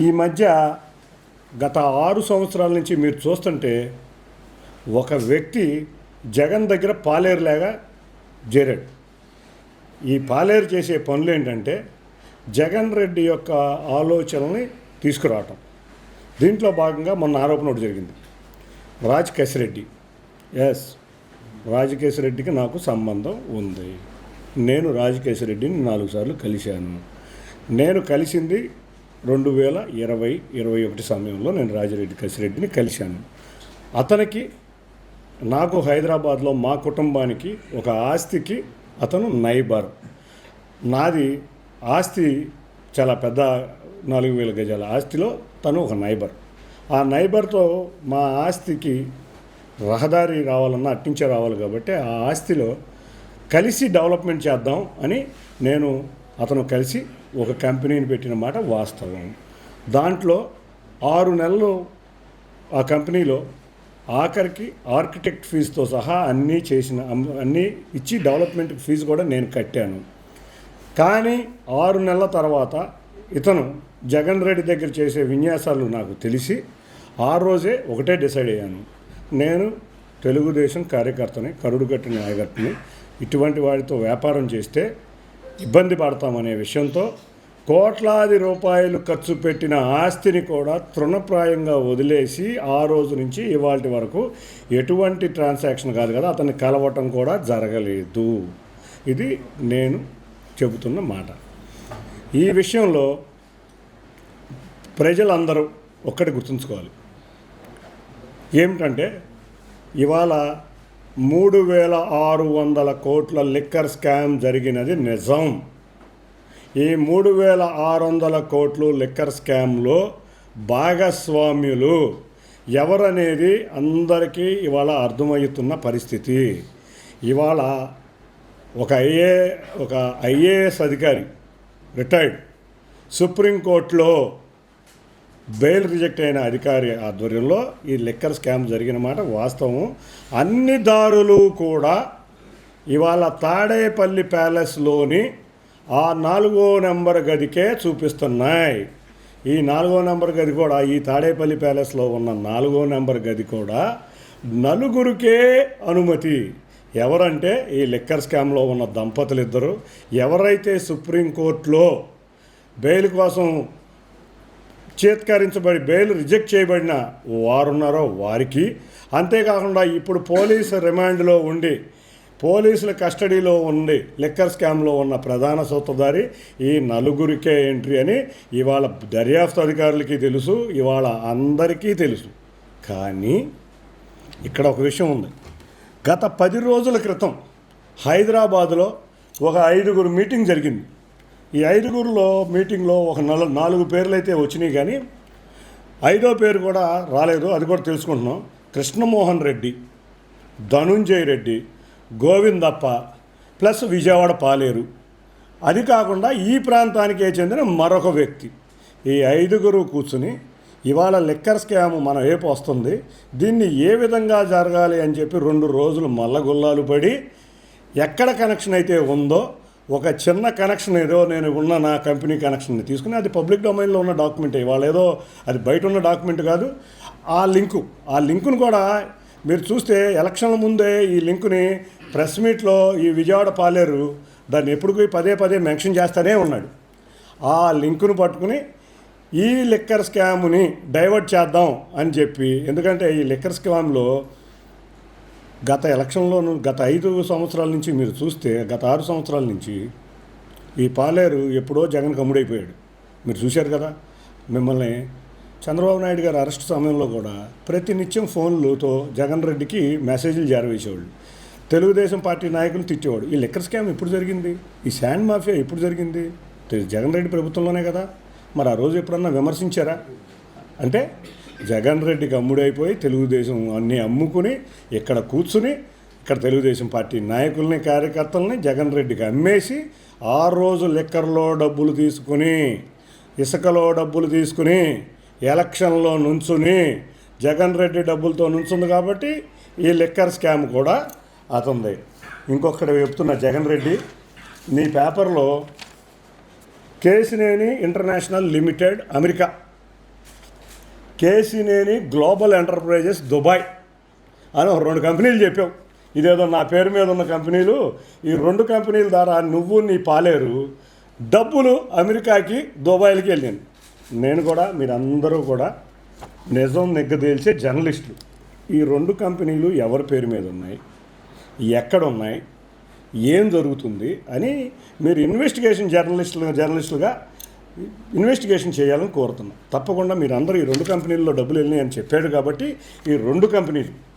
ఈ మధ్య గత ఆరు సంవత్సరాల నుంచి మీరు చూస్తుంటే ఒక వ్యక్తి జగన్ దగ్గర పాలేరులాగా చేరాడు. ఈ పాలేరు చేసే పనులు ఏంటంటే జగన్ రెడ్డి యొక్క ఆలోచనల్ని తీసుకురావటం. దీంట్లో భాగంగా మొన్న ఆరోపణ ఒకటి జరిగింది. రాజ్ కసిరెడ్డి. ఎస్ రెడ్డికి నాకు సంబంధం ఉంది. నేను రాజకేశరెడ్డిని నాలుగు సార్లు కలిశాను. నేను కలిసింది రెండు వేల ఇరవై ఇరవై ఒకటి సమయంలో నేను రాజిరెడ్డి కసిరెడ్డిని కలిశాను. అతనికి నాకు హైదరాబాద్లో మా కుటుంబానికి ఒక ఆస్తికి అతను నైబర్. నాది ఆస్తి చాలా పెద్ద నాలుగు వేల గజాల ఆస్తిలో తను ఒక నైబర్. ఆ నైబర్తో మా ఆస్తికి రహదారి రావాలన్నా అట్టించే రావాలి కాబట్టి ఆ ఆస్తిలో కలిసి డెవలప్మెంట్ చేద్దాం అని నేను అతను కలిసి ఒక కంపెనీని పెట్టిన మాట వాస్తవం. దాంట్లో ఆరు నెలలు ఆ కంపెనీలో ఆఖరికి ఆర్కిటెక్ట్ ఫీజుతో సహా అన్నీ చేసిన అన్నీ ఇచ్చి డెవలప్మెంట్ ఫీజు కూడా నేను కట్టాను. కానీ ఆరు నెలల తర్వాత ఇతను జగన్ రెడ్డి దగ్గర చేసే విన్యాసాలు నాకు తెలిసి ఆ రోజే ఒకటే డిసైడ్ అయ్యాను. నేను తెలుగుదేశం కార్యకర్తని కరుడు కట్టిన నాయకర్తని ఇటువంటి వాడితో వ్యాపారం చేస్తే ఇబ్బంది పడతామనే విషయంతో కోట్లాది రూపాయలు ఖర్చు పెట్టిన ఆస్తిని కూడా తృణప్రాయంగా వదిలేసి ఆ రోజు నుంచి ఇవాళ వరకు ఎటువంటి ట్రాన్సాక్షన్ కాదు కదా అతన్ని కలవటం కూడా జరగలేదు. ఇది నేను చెబుతున్న మాట. ఈ విషయంలో ప్రజలందరూ ఒక్కటి గుర్తుంచుకోవాలి. ఏమిటంటే ఇవాళ మూడు వేల ఆరు వందల కోట్ల లిక్కర్ స్కామ్ జరిగినది నిజం. ఈ మూడు వేల ఆరు వందల కోట్లు లిక్కర్ స్కామ్లో భాగస్వామ్యులు ఎవరనేది అందరికీ ఇవాళ అర్థమవుతున్న పరిస్థితి. ఇవాళ ఒక ఐఏ ఒక ఐఏఎస్ అధికారి రిటైర్డ్ సుప్రీంకోర్టులో బెయిల్ రిజెక్ట్ అయిన అధికారి ఆధ్వర్యంలో ఈ లిక్కర్ స్కామ్ జరిగిన మాట వాస్తవం. అన్ని దారులు కూడా ఇవాళ తాడేపల్లి ప్యాలెస్లోని ఆ నాలుగో నెంబర్ గదికే చూపిస్తున్నాయి. ఈ నాలుగో నెంబర్ గది కూడా ఈ తాడేపల్లి ప్యాలెస్లో ఉన్న నాలుగో నెంబర్ గది కూడా నలుగురికే అనుమతి. ఎవరంటే ఈ లిక్కర్ స్కామ్లో ఉన్న దంపతులు ఇద్దరు. ఎవరైతే సుప్రీంకోర్టులో బెయిల్ కోసం చేత్కరించబడి బెయిల్ రిజెక్ట్ చేయబడిన వారున్నారో వారికి. అంతేకాకుండా ఇప్పుడు పోలీసు రిమాండ్లో ఉండి పోలీసుల కస్టడీలో ఉండి లిక్కర్ స్కామ్లో ఉన్న ప్రధాన సూత్రధారి ఈ నలుగురికే ఎంట్రీ అని ఇవాళ దర్యాప్తు అధికారులకి తెలుసు ఇవాళ అందరికీ తెలుసు. కానీ ఇక్కడ ఒక విషయం ఉంది. గత పది రోజుల క్రితం హైదరాబాదులో ఒక ఐదుగురు మీటింగ్ జరిగింది. ఈ ఐదుగురులో మీటింగ్లో ఒక నల నాలుగు పేర్లు అయితే వచ్చినాయి కానీ ఐదో పేరు కూడా రాలేదు అది కూడా తెలుసుకుంటున్నాం. కృష్ణమోహన్ రెడ్డి ధనుంజయ్ రెడ్డి గోవిందప్ప ప్లస్ విజయవాడ పాలేరు. అది కాకుండా ఈ ప్రాంతానికే చెందిన మరొక వ్యక్తి. ఈ ఐదుగురు కూర్చుని ఇవాళ లిక్కర్ స్కామ్ మన వైపు వస్తుంది. దీన్ని ఏ విధంగా జరగాలి అని చెప్పి రెండు రోజులు మల్లగుల్లాలు పడి ఎక్కడ కనెక్షన్ అయితే ఉందో ఒక చిన్న కనెక్షన్ ఏదో నేను ఉన్న నా కంపెనీ కనెక్షన్ని తీసుకుని అది పబ్లిక్ డొమైన్లో ఉన్న డాక్యుమెంట్ ఇవాళ ఏదో అది బయట ఉన్న డాక్యుమెంట్ కాదు. ఆ లింకు ఆ లింకును కూడా మీరు చూస్తే ఎలక్షన్ల ముందే ఈ లింకుని ప్రెస్ మీట్లో ఈ విజయవాడ పాలేరు దాన్ని ఎప్పుడు పదే పదే మెన్షన్ చేస్తూనే ఉన్నాడు. ఆ లింకును పట్టుకుని ఈ లిక్కర్ స్కామ్ని డైవర్ట్ చేద్దాం అని చెప్పి ఎందుకంటే ఈ లిక్కర్ స్కామ్లో గత ఎలక్షన్లోను గత ఐదు సంవత్సరాల నుంచి మీరు చూస్తే గత ఆరు సంవత్సరాల నుంచి ఈ పాలేరు ఎప్పుడో జగన్ కమ్ముడైపోయాడు మీరు చూశారు కదా? మిమ్మల్ని చంద్రబాబు నాయుడు గారు అరెస్ట్ సమయంలో కూడా ప్రతినిత్యం ఫోన్లతో జగన్ రెడ్డికి మెసేజ్లు జారవేసేవాళ్ళు. తెలుగుదేశం పార్టీ నాయకులు తిట్టేవాడు. ఈ లిక్కర్ స్కామ్ ఎప్పుడు జరిగింది? ఈ శాండ్ మాఫియా ఎప్పుడు జరిగింది? జగన్ రెడ్డి ప్రభుత్వంలోనే కదా? మరి ఆ రోజు ఎప్పుడన్నా విమర్శించారా? అంటే జగన్ రెడ్డికి అమ్ముడైపోయి తెలుగుదేశం అన్నీ అమ్ముకుని ఇక్కడ కూర్చుని ఇక్కడ తెలుగుదేశం పార్టీ నాయకుల్ని కార్యకర్తల్ని జగన్ రెడ్డికి అమ్మేసి ఆ రోజు లిక్కర్లో డబ్బులు తీసుకుని ఇసుకలో డబ్బులు తీసుకుని ఎలక్షన్లో నుంచుని జగన్ రెడ్డి డబ్బులతో నుంచుంది కాబట్టి ఈ లిక్కర్ స్కామ్ కూడా అతంది. ఇంకొకటి చెప్తున్న జగన్ రెడ్డి నీ పేపర్లో Kesineni international limited America Kesineni global enterprises Dubai అని ఒక రెండు కంపెనీలు చెప్పావు. ఇదేదో నా పేరు మీద ఉన్న కంపెనీలు. ఈ రెండు కంపెనీల ద్వారా నువ్వు నీ పాలేరు డబ్బులు అమెరికాకి దుబాయ్లకి వెళ్ళాను నేను కూడా మీరందరూ కూడా నిజం నిగ్గదేల్చే జర్నలిస్టులు. ఈ రెండు కంపెనీలు ఎవరి పేరు మీద ఉన్నాయి? ఎక్కడ ఉన్నాయి ఏం జరుగుతుంది? అని మీరు ఇన్వెస్టిగేషన్ జర్నలిస్టులు జర్నలిస్టులుగా ఇన్వెస్టిగేషన్ చేయాలని కోరుతున్నాం. తప్పకుండా మీరు అందరూ ఈ రెండు కంపెనీల్లో డబ్బులు వెళ్ళినాయి అని చెప్పాడు కాబట్టి ఈ రెండు కంపెనీలు.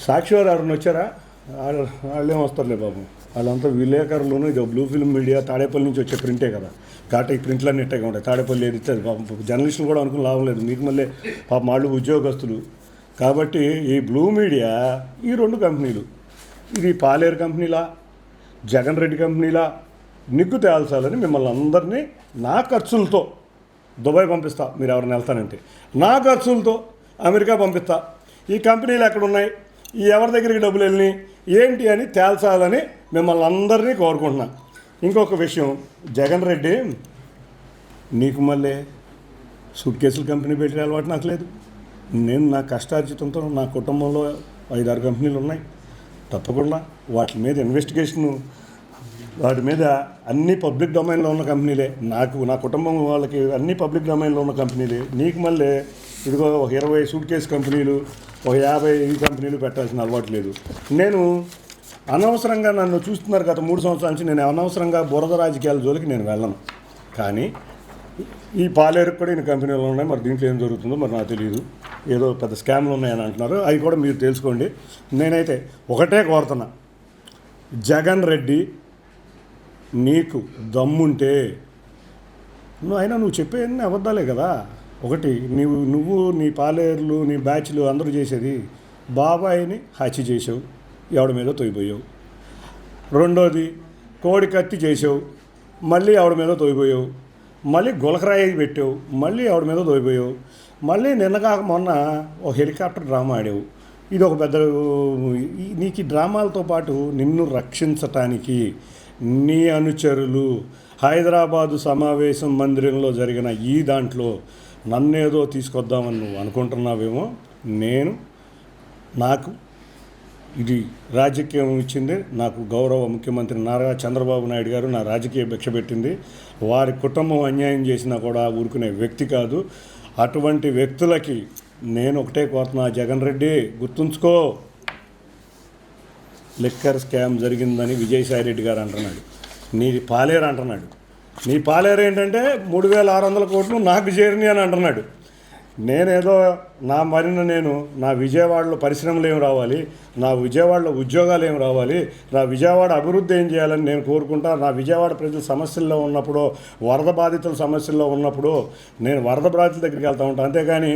సాక్షి వారు వచ్చారా? వాళ్ళు వాళ్ళేం వస్తారులే బాబు. వాళ్ళంతా విలేకరులను ఇది బ్లూ ఫిల్మ్ మీడియా తాడేపల్లి నుంచి వచ్చే ప్రింటే కదా. కాబట్టి ఈ ప్రింట్లన్నీ ఇట్టగా ఉంటాయి. తాడేపల్లి ఏది ఇస్తే పాపం జర్నలిస్టులు కూడా అనుకుని లాభం లేదు. మీకు మళ్ళీ పాపం వాళ్ళు ఉద్యోగస్తులు. కాబట్టి ఈ బ్లూ మీడియా ఈ రెండు కంపెనీలు. ఇది పాలేరు కంపెనీలా? జగన్ రెడ్డి కంపెనీలా? నిగ్గు తేల్చాలని మిమ్మల్ని అందరినీ నా ఖర్చులతో దుబాయ్ పంపిస్తా. మీరు ఎవరిని వెళ్తానంటే. నా ఖర్చులతో అమెరికా పంపిస్తా. ఈ కంపెనీలు ఎక్కడ ఉన్నాయి ఈ ఎవరి దగ్గరికి డబ్బులు వెళ్ళినాయి? ఏంటి అని తేల్చాలని మిమ్మల్ని అందరినీ కోరుకుంటున్నా. ఇంకొక విషయం. జగన్ రెడ్డి నీకు మళ్ళీ సూట్ కేసులు కంపెనీ పెట్టే అలవాటు నాకు లేదు. నేను నా కష్టార్జితంతో నా కుటుంబంలో ఐదారు కంపెనీలు ఉన్నాయి. తప్పకుండా వాటి మీద ఇన్వెస్టిగేషన్ వాటి మీద అన్ని పబ్లిక్ డొమైన్లో ఉన్న కంపెనీలే. నాకు నా కుటుంబం వాళ్ళకి అన్ని పబ్లిక్ డొమైన్లో ఉన్న కంపెనీలే. నీకు మళ్ళీ ఇదిగో ఒక ఇరవై సూట్ కేసు కంపెనీలు ఒక యాభై ఈ కంపెనీలు పెట్టాల్సిన అలవాటు లేదు. నేను అనవసరంగా నన్ను చూస్తున్నారు గత మూడు సంవత్సరాల నుంచి. నేను అనవసరంగా బురద రాజకీయాల జోలికి నేను వెళ్ళను. కానీ ఈ పాలేరుకు కూడా ఇన్ని కంపెనీలు ఉన్నాయి. మరి దీంట్లో ఏం జరుగుతుందో మరి నాకు తెలియదు ఏదో పెద్ద స్కామ్లు ఉన్నాయని అంటున్నారు. అవి కూడా మీరు తెలుసుకోండి. నేనైతే ఒకటే కోరుతున్నా. జగన్ రెడ్డి నీకు దమ్ముంటే నువ్వు అయినా నువ్వు చెప్పేవన్నీ అబద్ధాలే కదా. ఒకటి నీవు నువ్వు నీ పాలేర్లు నీ బ్యాచ్లు అందరూ చేసేది బాబాయిని హత్య చేసావు ఎవడి మీద తోయిపోయావు. రెండోది కోడి కత్తి చేసావు మళ్ళీ ఆవిడ మీద తోయిపోయావు. మళ్ళీ గులకరాయి పెట్టావు మళ్ళీ ఆవిడ మీద తోయిపోయావు. మళ్ళీ నిన్న కాక మొన్న ఒక హెలికాప్టర్ డ్రామా ఆడావు. ఇది ఒక పెద్ద నీకు ఈ డ్రామాలతో పాటు నిన్ను రక్షించటానికి నీ అనుచరులు. హైదరాబాదు సమావేశం మందిరంలో జరిగిన ఈ దాంట్లో నన్నేదో తీసుకొద్దామని నువ్వు అనుకుంటున్నావేమో నేను నాకు ఇది రాజకీయం ఇచ్చింది నాకు గౌరవ ముఖ్యమంత్రి నారా చంద్రబాబు నాయుడు గారు నా రాజకీయ భిక్ష పెట్టింది. వారి కుటుంబం అన్యాయం చేసినా కూడా ఊరుకునే వ్యక్తి కాదు. అటువంటి వ్యక్తులకి నేను ఒకటే కోరుతున్నా జగన్ రెడ్డి గుర్తుంచుకో. లిక్కర్ స్కామ్ జరిగిందని విజయసాయి రెడ్డి గారు అంటున్నాడు. నీది పాలేరు అంటున్నాడు. నీ పాలేరు ఏంటంటే మూడు వేల ఆరు వందల కోట్లు నాకు చేరిని అని అంటున్నాడు. నేనేదో నా మరిన నేను నా విజయవాడలో పరిశ్రమలు ఏం రావాలి నా విజయవాడలో ఉద్యోగాలు ఏం రావాలి నా విజయవాడ అభివృద్ధి ఏం చేయాలని నేను కోరుకుంటా నా విజయవాడ ప్రజల సమస్యల్లో ఉన్నప్పుడు వరద బాధితుల సమస్యల్లో ఉన్నప్పుడు నేను వరద బాధితుల దగ్గరికి వెళ్తూ ఉంటాను అంతేగాని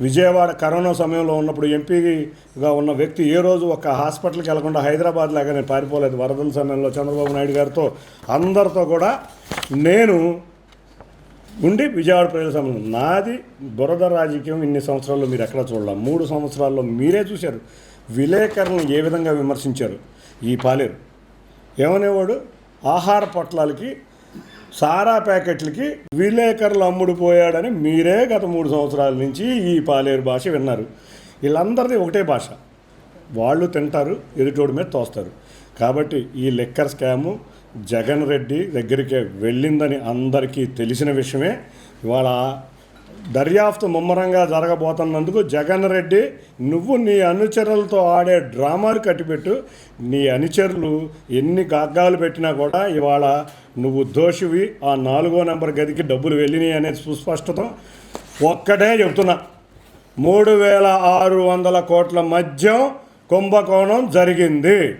విజయవాడ కరోనా సమయంలో ఉన్నప్పుడు ఎంపీగా ఉన్న వ్యక్తి ఏ రోజు ఒక హాస్పిటల్కి వెళ్ళకుండా హైదరాబాద్ లాగానే పారిపోలేదు. వరదల సమయంలో చంద్రబాబు నాయుడు గారితో అందరితో కూడా నేను ఉండి విజయవాడ ప్రజల సమయం నాది బురద రాజకీయం ఇన్ని సంవత్సరాల్లో మీరు ఎక్కడ చూడలేం. మూడు సంవత్సరాల్లో మీరే చూశారు. విలేకరులను ఏ విధంగా విమర్శించారు? ఈ పాలేరు. ఏమనేవాడు? ఆహార పొట్లాలకి సారా ప్యాకెట్లకి విలేకరులు అమ్ముడు పోయాడని మీరే గత మూడు సంవత్సరాల నుంచి ఈ పాలేరు భాష విన్నారు. వీళ్ళందరిది ఒకటే భాష. వాళ్ళు తింటారు ఎదుటోడి మీద తోస్తారు. కాబట్టి ఈ లెక్కర్ స్కాము జగన్ రెడ్డి దగ్గరికి వెళ్ళిందని అందరికీ తెలిసిన విషయమే. ఇవాళ దర్యాప్తు ముమ్మరంగా జరగబోతున్నందుకు జగన్ రెడ్డి నువ్వు నీ అనుచరులతో ఆడే డ్రామాలు కట్టిపెట్టు. నీ అనుచరులు ఎన్ని గాగ్గాలు పెట్టినా కూడా ఇవాళ నువ్వు దోషివి. ఆ నాలుగో నెంబర్ గదికి డబ్బులు వెళ్ళినాయి అనేది సుస్పష్టత. ఒక్కటే చెబుతున్నా. మూడు వేల ఆరు వందల కోట్ల మద్యం కుంభకోణం జరిగింది.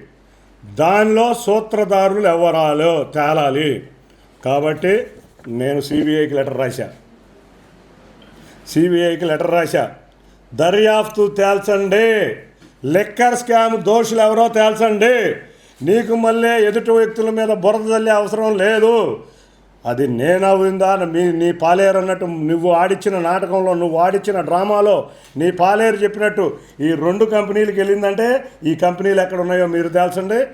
దానిలో సూత్రధారులు ఎవరాలో తేలాలి. కాబట్టి నేను సిబిఐకి లెటర్ రాశా. సిబిఐకి లెటర్ రాశా. దర్యాప్తు తేల్చండి. లెక్కర్ స్కామ్ దోషులు ఎవరో తేల్చండి. నీకు మళ్ళీ ఎదుటి వ్యక్తుల మీద బురద చల్లే అవసరం లేదు. అది నేనవుందా మీ నీ పాలేరు అన్నట్టు నువ్వు ఆడిచ్చిన నాటకంలో నువ్వు ఆడిచ్చిన డ్రామాలో నీ పాలేరు చెప్పినట్టు ఈ రెండు కంపెనీలకు వెళ్ళిందంటే ఈ కంపెనీలు ఎక్కడ ఉన్నాయో మీరు తేల్చండి.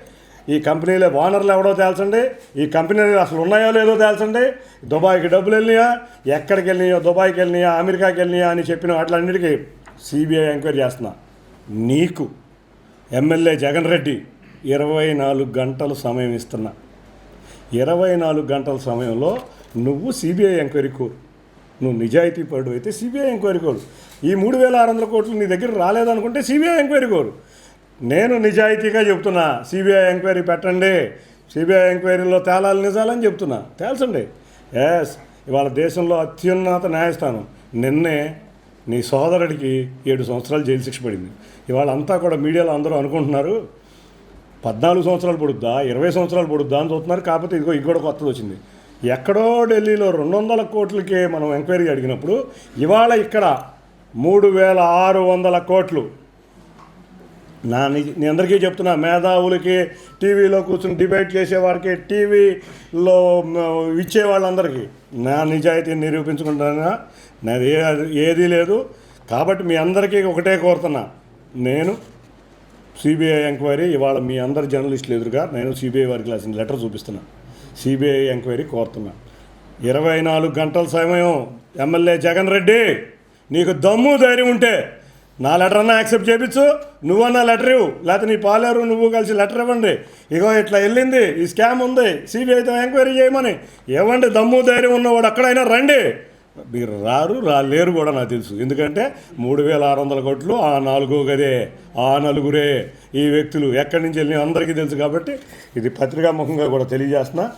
ఈ కంపెనీలో ఓనర్లు ఎవడో తేల్చండి. ఈ కంపెనీలు అసలు ఉన్నాయో లేదో తేల్చండి. దుబాయ్కి డబ్బులు వెళ్ళినాయా? ఎక్కడికి వెళ్ళినాయో? దుబాయ్కి వెళ్ళినాయా? అమెరికాకి వెళ్ళినాయా? అని చెప్పిన వాటిలన్నిటికీ సిబిఐ ఎంక్వైరీ చేస్తున్నా. నీకు ఎమ్మెల్యే జగన్ రెడ్డి ఇరవై నాలుగు గంటలు సమయం ఇస్తున్నా. ఇరవై నాలుగు గంటల సమయంలో నువ్వు సిబిఐ ఎంక్వైరీ కోరు. నువ్వు నిజాయితీ పడు అయితే సిబిఐ ఎంక్వైరీ కోరు. ఈ మూడు వేల ఆరు వందల కోట్లు నీ దగ్గర రాలేదనుకుంటే సిబిఐ ఎంక్వైరీ కోరు. నేను నిజాయితీగా చెప్తున్నా. సిబిఐ ఎంక్వైరీ పెట్టండి. సిబిఐ ఎంక్వైరీలో తేలాలి నిజాలని చెప్తున్నా. తేల్చండి. ఎస్ ఇవాళ దేశంలో అత్యున్నత న్యాయస్థానం. నిన్నే నీ సోదరుడికి ఏడు సంవత్సరాలు జైలు శిక్ష పడింది. ఇవాళ అంతా కూడా మీడియాలో అందరూ అనుకుంటున్నారు పద్నాలుగు సంవత్సరాలు పడుద్దా ఇరవై సంవత్సరాలు పడుద్దా అని చూస్తున్నారు. కాకపోతే ఇదిగో ఇది కూడా కొత్తది వచ్చింది. ఎక్కడో ఢిల్లీలో రెండు వందల కోట్లకే మనం ఎంక్వైరీ అడిగినప్పుడు ఇవాళ ఇక్కడ మూడు వేల ఆరు వందల కోట్లు నా నిజం నేను అందరికీ చెప్తున్నా మేధావులకి టీవీలో కూర్చుని డిబేట్ చేసేవారికి టీవీలో ఇచ్చే వాళ్ళందరికీ. నా నిజాయితీని నిరూపించుకుంటానా? నాది ఏ ఏదీ లేదు. కాబట్టి మీ అందరికీ ఒకటే కోరుతున్నా. నేను సిబిఐ ఎంక్వైరీ ఇవాళ మీ అందరు జర్నలిస్టులు ఎదురుగా నేను సిబిఐ వారికి రాసిన లెటర్ చూపిస్తున్నా. సిబిఐ ఎంక్వైరీ కోరుతున్నా. ఇరవై నాలుగు గంటల సమయం ఎమ్మెల్యే జగన్ రెడ్డి నీకు దమ్ము ధైర్యం ఉంటే నా లెటర్ అన్నా యాక్సెప్ట్ చేయించు. నువ్వన్నా లెటర్ ఇవ్వు. లేకపోతే నీ పాలేరు నువ్వు కలిసి లెటర్ ఇవ్వండి. ఇగో ఇట్లా వెళ్ళింది. ఈ స్కామ్ ఉంది. సిబిఐతో ఎంక్వైరీ చేయమని. ఇవ్వండి దమ్ము ధైర్యం ఉన్నవాడు అక్కడైనా రండి. మీరు రారు రాలేరు కూడా నాకు తెలుసు. ఎందుకంటే మూడు వేల ఆరు వందల కోట్లు ఆ నాలుగో గదే ఆ నలుగురే ఈ వ్యక్తులు ఎక్కడి నుంచి వెళ్ళి అందరికీ తెలుసు కాబట్టి ఇది పత్రికాముఖంగా కూడా తెలియజేస్తున్నా.